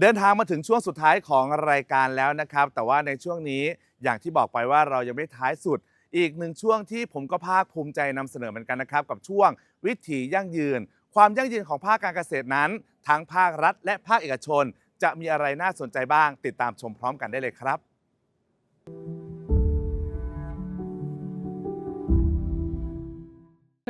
เดินทางมาถึงช่วงสุดท้ายของรายการแล้วนะครับ แต่ว่าในช่วงนี้อย่างที่บอกไปว่าเรายังไม่ท้ายสุด อีกหนึ่งช่วงที่ผมก็ภาคภูมิใจนำเสนอเหมือนกันนะครับ กับช่วงวิถียั่งยืน ความยั่งยืนของภาคการเกษตรนั้น ทั้งภาครัฐ และภาคเอกชน จะมีอะไรน่าสนใจบ้าง ติดตามชมพร้อมกันได้เลยครับ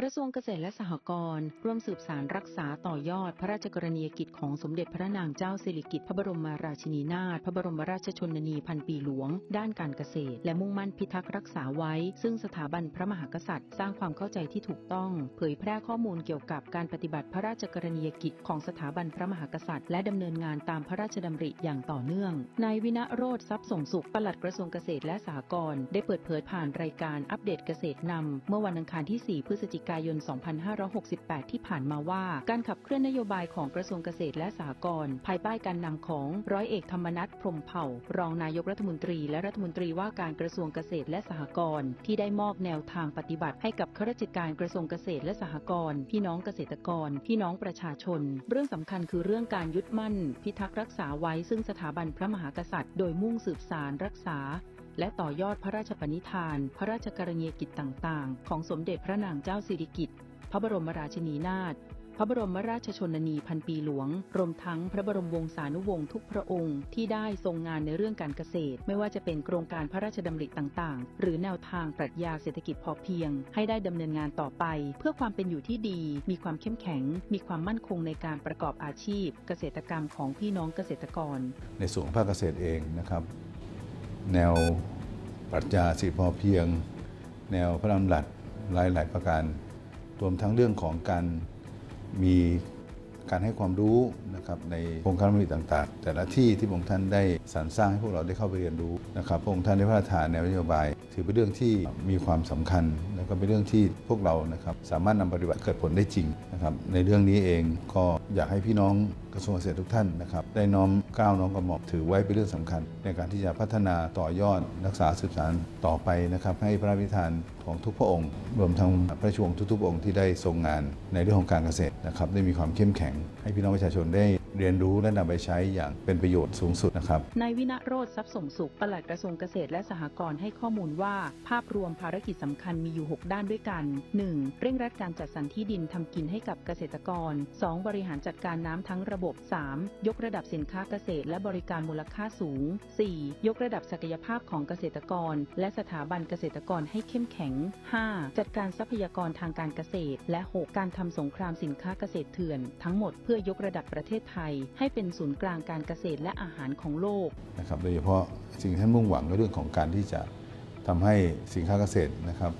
กระทรวงเกษตรและสหกรณ์ร่วมสืบสารรักษาต่อยอดพระราชกรณียกิจของสมเด็จพระนางเจ้าสิริกิติ์พระบรมราชินีนาถพระบรมราชชนนีพันปีหลวง ด้านการเกษตร และมุ่งมั่นพิทักษ์รักษาไว้ ซึ่งสถาบันพระมหากษัตริย์ สร้างความเข้าใจที่ถูกต้อง เผยแพร่ข้อมูลเกี่ยวกับการปฏิบัติพระราชกรณียกิจของสถาบันพระมหากษัตริย์และดำเนินงานตามพระราชดำริอย่างต่อเนื่องนายวินะโรธทรัพย์ส่งสุขปลัดกระทรวงเกษตรและสหกรณ์ได้เปิดเผยผ่านรายการอัปเดตเกษตรนำเมื่อวันอังคารที่ 4 พฤศจิกกายน 2568 ที่ผ่านมาว่า การขับเคลื่อนนโยบายของกระทรวงเกษตรและสหกรณ์ภายใต้การนำของร้อยเอกธรรมนัฐพรมเผ่า รองนายกรัฐมนตรีและรัฐมนตรีว่าการกระทรวงเกษตรและสหกรณ์ที่ได้มอบแนวทางปฏิบัติให้กับข้าราชการกระทรวงเกษตรและสหกรณ์พี่น้องเกษตรกร พี่น้องประชาชน เรื่องสำคัญคือเรื่องการยึดมั่น พิทักษ์รักษาไว้ซึ่งสถาบันพระมหากษัตริย์ โดยมุ่งสืบสารรักษา และต่อยอดพระราชปณิธาน พระราชกรณียกิจต่างๆ ของสมเด็จพระนางเจ้าสิริกิติ์ พระบรมราชินีนาถ พระบรมราชชนนีพันปีหลวง รวมทั้งพระบรมวงศานุวงศ์ทุกพระองค์ที่ได้ทรงงานในเรื่องการเกษตร ไม่ว่าจะเป็นโครงการพระราชดำริต่างๆ หรือแนวทางปรัชญาเศรษฐกิจพอเพียง ให้ได้ดำเนินงานต่อไป เพื่อความเป็นอยู่ที่ดี มีความเข้มแข็ง มีความมั่นคงในการประกอบอาชีพ เกษตรกรรมของพี่น้องเกษตรกร ในส่วนภาคเกษตรเองนะครับ แนวปรัชญาสิพอเพียง แนวพระดำรัสหลายหลายประการ รวมทั้งเรื่องของการมีการให้ความรู้นะครับในโครงการมิต่างๆ แต่ละที่ที่พระองค์ท่านได้สรรสร้างให้พวกเราได้เข้าไปเรียนรู้นะครับพระองค์ท่านได้พระราชทานแนวนโยบาย ถือเป็นเรื่องที่มีความสำคัญ ก็เป็นเรื่องที่พวกเรานะครับสามารถนำปฏิบัติเกิดผลได้จริงนะครับในเรื่องนี้เองก็อยากให้พี่น้องกระทรวงเกษตรทุกท่านนะครับได้น้อมก้าวน้อมกระหม่อมถือไว้เป็นเรื่องสำคัญ ในการที่จะพัฒนาต่อยอดรักษาสืบสานต่อไปนะครับให้พระราชทานของทุกพระองค์ รวมทั้งพระชวงทุกๆองค์ที่ได้ทรงงานในเรื่องของการเกษตรนะครับได้มีความเข้มแข็ง ให้พี่น้องประชาชนได้ เรียนรู้และนำไปใช้อย่างเป็นประโยชน์สูงสุดนะครับนายวินะโรธทรัพย์ส่งสุขปลัดกระทรวงเกษตรและสหกรณ์ให้ข้อมูลว่า ภาพรวมภารกิจสำคัญมีอยู่ 6 ด้านด้วยกัน 1. เร่งรัดการจัดสรรที่ดินทำกินให้กับเกษตรกร 2. บริหารจัดการน้ำทั้งระบบ 3. ยกระดับสินค้าเกษตรและบริการมูลค่าสูง 4. ยกระดับศักยภาพของเกษตรกร และสถาบันเกษตรกรให้เข้มแข็ง 5. จัดการทรัพยากรทางการเกษตร และ 6. การทำสงครามสินค้าเกษตรเถื่อน ทั้งหมดเพื่อยกระดับประเทศไทยให้เป็นศูนย์กลางการเกษตรและอาหารของโลกนะครับโดยเฉพาะสิ่งที่ท่านมุ่งหวังก็เรื่องของการที่จะทำให้สินค้าเกษตรนะครับ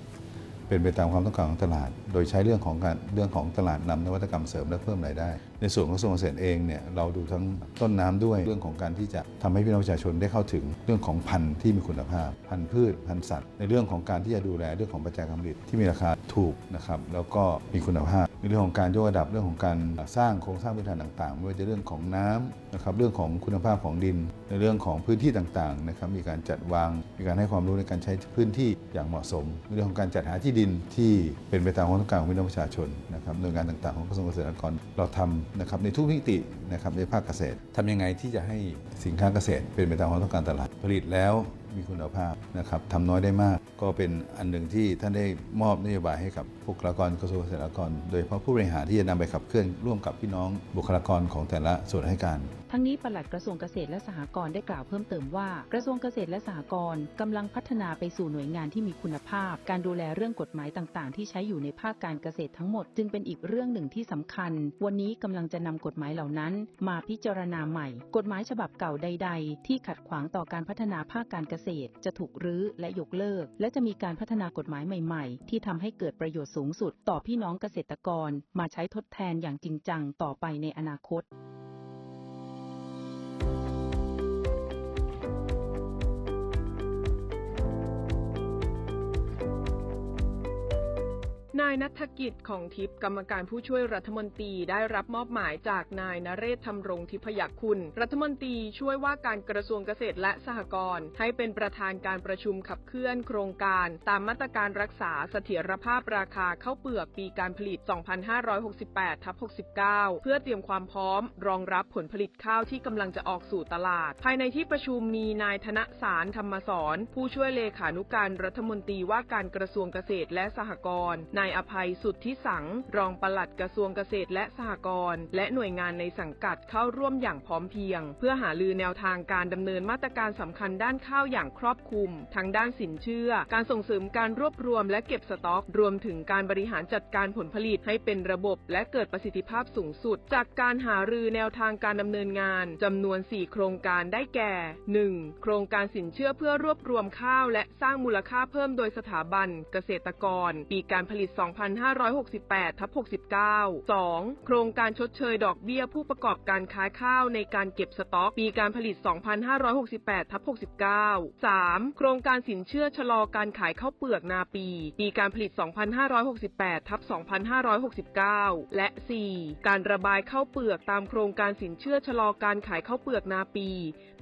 เป็นไปตามความต้องการของตลาด โดยใช้เรื่องของการเรื่องของตลาดนำนวัตกรรมเสริมและเพิ่มรายได้ในส่วนของกระทรวงเกษตรเองเนี่ยเราดูทั้งต้นน้ำด้วยเรื่องของการที่จะทำให้พี่น้องประชาชนได้เข้าถึงเรื่องของพันธุ์ที่มีคุณภาพ พันธุ์พืชพันธุ์สัตว์ ในเรื่องของการที่จะดูแลเรื่องของปัจจัยการผลิตที่มีราคาถูกนะครับแล้วก็มีคุณภาพในเรื่องของการยกระดับเรื่องของการสร้างโครงสร้างพื้นฐานต่างๆไม่ว่าจะเรื่องของน้ำนะครับเรื่องของคุณภาพของดิน ในเรื่องของพื้นที่ต่างๆนะครับมีการจัดวาง มีการให้ความรู้ในการใช้พื้นที่อย่างเหมาะสมในเรื่องของการจัดหาที่ดินที่เป็นไปตามความต้องการของพี่น้องประชาชนนะครับหน่วยงานต่างๆของกระทรวงเกษตรและกรเราทำนะครับในทุกมิตินะครับในภาคเกษตรทำยังไงที่จะให้สินค้าเกษตร เป็นไปตามความต้องการตลาดผลิตแล้วมีคุณภาพนะครับทำน้อยได้มาก ก็เป็นอันหนึ่งที่ท่านได้มอบนโยบายให้กับบุคลากรกระทรวงเกษตรกร โดยเฉพาะผู้บริหารที่จะนำไปขับเคลื่อนร่วมกับพี่น้องบุคลากรของแต่ละส่วนราชการทั้งนี้ปลัดกระทรวงเกษตรและสหกรณ์ได้กล่าวเพิ่มเติมว่ากระทรวงเกษตรและสหกรณ์กำลังพัฒนาไปสู่หน่วยงานที่มีคุณภาพ การดูแลเรื่องกฎหมายต่างๆ ที่ใช้อยู่ในภาคการเกษตรทั้งหมด จึงเป็นอีกเรื่องหนึ่งที่สำคัญ วันนี้กำลังจะนำกฎหมายเหล่านั้น มาพิจารณาใหม่ กฎหมายฉบับเก่าใด ๆ ที่ขัดขวางต่อการพัฒนาภาคการเกษตร จะถูกรื้อและยกเลิก และจะมีการพัฒนากฎหมายใหม่ ๆ ที่ทำให้เกิดประโยชน์สูงสุด ต่อพี่น้องเกษตรกร มาใช้ทดแทนอย่างจริงจังต่อไปในอนาคต นัฐกิจของทิพย์กรรมการผู้ช่วยรัฐมนตรีได้รับมอบหมายจากนายนเรศธรรมรงทิพยคุณ รัฐมนตรีช่วยว่าการกระทรวงเกษตรและสหกรณ์ให้เป็นประธานการประชุมขับเคลื่อนโครงการ ตามมาตรการรักษาเสถียรภาพราคาข้าวเปลือกปีการผลิต 2568ทับ69 เพื่อเตรียมความพร้อม รองรับผลผลิตข้าวที่กำลังจะออกสู่ตลาด ภายในที่ประชุมมีนายธนสารธรรมสอนผู้ช่วยเลขานุการรัฐมนตรีว่าการกระทรวงเกษตรและสหกรณ์นายอภัยสุทธิสัง รองปลัดกระทรวงเกษตรและสหกรณ์และหน่วยงานในสังกัดเข้าร่วมอย่างพร้อมเพรียง เพื่อหาลือแนวทางการดำเนินมาตรการสำคัญด้านข้าวอย่างครอบคลุม ทั้งด้านสินเชื่อ การส่งเสริมการรวบรวมและเก็บสต็อก รวมถึงการบริหารจัดการผลผลิตให้เป็นระบบ และเกิดประสิทธิภาพสูงสุด จากการหารือแนวทางการดำเนินงานจำนวน 4 โครงการได้แก่ 1. โครงการสินเชื่อเพื่อรวบรวมข้าว และสร้างมูลค่าเพิ่มโดยสถาบันเกษตรกร ปีการผลิต2568ทับ69 2. โครงการชดเชยดอกเบี้ยผู้ประกอบการค้าข้าวในการเก็บสต็อกปีการผลิต 2568ทับ69 3. โครงการสินเชื่อชะลอการขายข้าวเปลือกนาปี ปีการผลิต 2568ทับ2569 และ 4. การระบายข้าวเปลือกตามโครงการสินเชื่อชะลอการขายข้าวเปลือกนาปี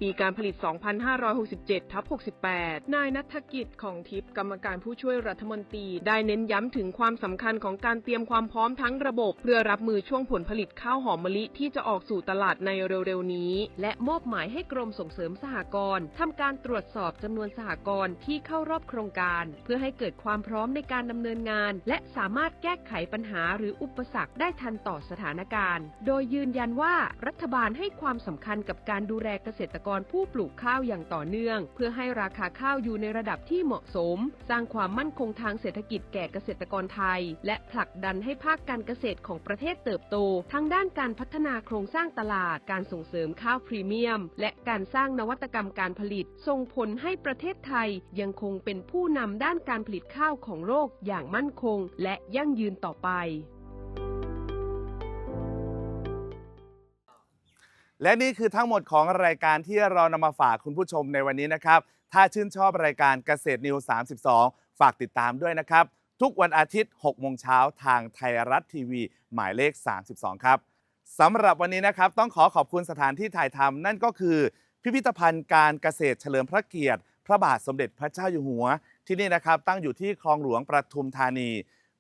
ปีการผลิต 2567ทับ68 นายนัฐกิจของทิพย์กรรมการผู้ช่วยรัฐมนตรีได้เน้นย้ำถึงความสำคัญของการเตรียมความพร้อมทั้งระบบ เพื่อรับมือช่วงผลผลิตข้าวหอมมะลิที่จะออกสู่ตลาดในเร็วๆนี้ และมอบหมายให้กรมส่งเสริมสหกรณ์ทำการตรวจสอบจำนวนสหกรณ์ที่เข้ารอบโครงการ เพื่อให้เกิดความพร้อมในการดำเนินงาน และสามารถแก้ไขปัญหาหรืออุปสรรคได้ทันต่อสถานการณ์ โดยยืนยันว่ารัฐบาลให้ความสำคัญกับการดูแลเกษตรกรผู้ปลูกข้าวอย่างต่อเนื่อง เพื่อให้ราคาข้าวอยู่ในระดับที่เหมาะสม สร้างความมั่นคงทางเศรษฐกิจแก่เกษตรกรไทย และผลักดันให้ภาคการเกษตรของประเทศเติบโต ทั้งด้านการพัฒนาโครงสร้างตลาด การส่งเสริมข้าวพรีเมียม และการสร้างนวัตกรรมการผลิต ส่งผลให้ประเทศไทยยังคงเป็นผู้นำด้านการผลิตข้าวของโลกอย่างมั่นคง และยั่งยืนต่อไปและนี่คือทั้งหมดของรายการที่เรานำมาฝากคุณผู้ชมในวันนี้นะครับ ถ้าชื่นชอบรายการเกษตรนิว 32 ฝากติดตามด้วยนะครับ ทุกวันอาทิตย์ 6 โมงเช้าทางไทยรัฐทีวี หมายเลข 32 ครับสำหรับวันนี้นะครับ ต้องขอขอบคุณสถานที่ถ่ายทำนั่นก็คือ พิพิธภัณฑ์การเกษตรเฉลิมพระเกียรติ พระบาทสมเด็จพระเจ้าอยู่หัว ที่นี่นะครับ ตั้งอยู่ที่คลองหลวงประทุมธานี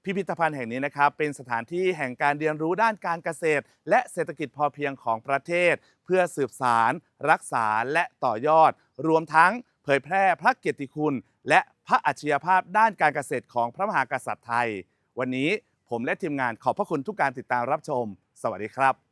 พิพิธภัณฑ์แห่งนี้นะครับ เป็นสถานที่แห่งการเรียนรู้ด้านการเกษตร และเศรษฐกิจพอเพียงของประเทศ เพื่อสืบสาร รักษาและต่อยอด รวมทั้งเผยแพร่พระเกียรติคุณ และ พระอัจฉริยภาพด้านการเกษตรของพระมหากษัตริย์ไทย วันนี้ผมและทีมงานขอบพระคุณทุกการติดตามรับชม สวัสดีครับ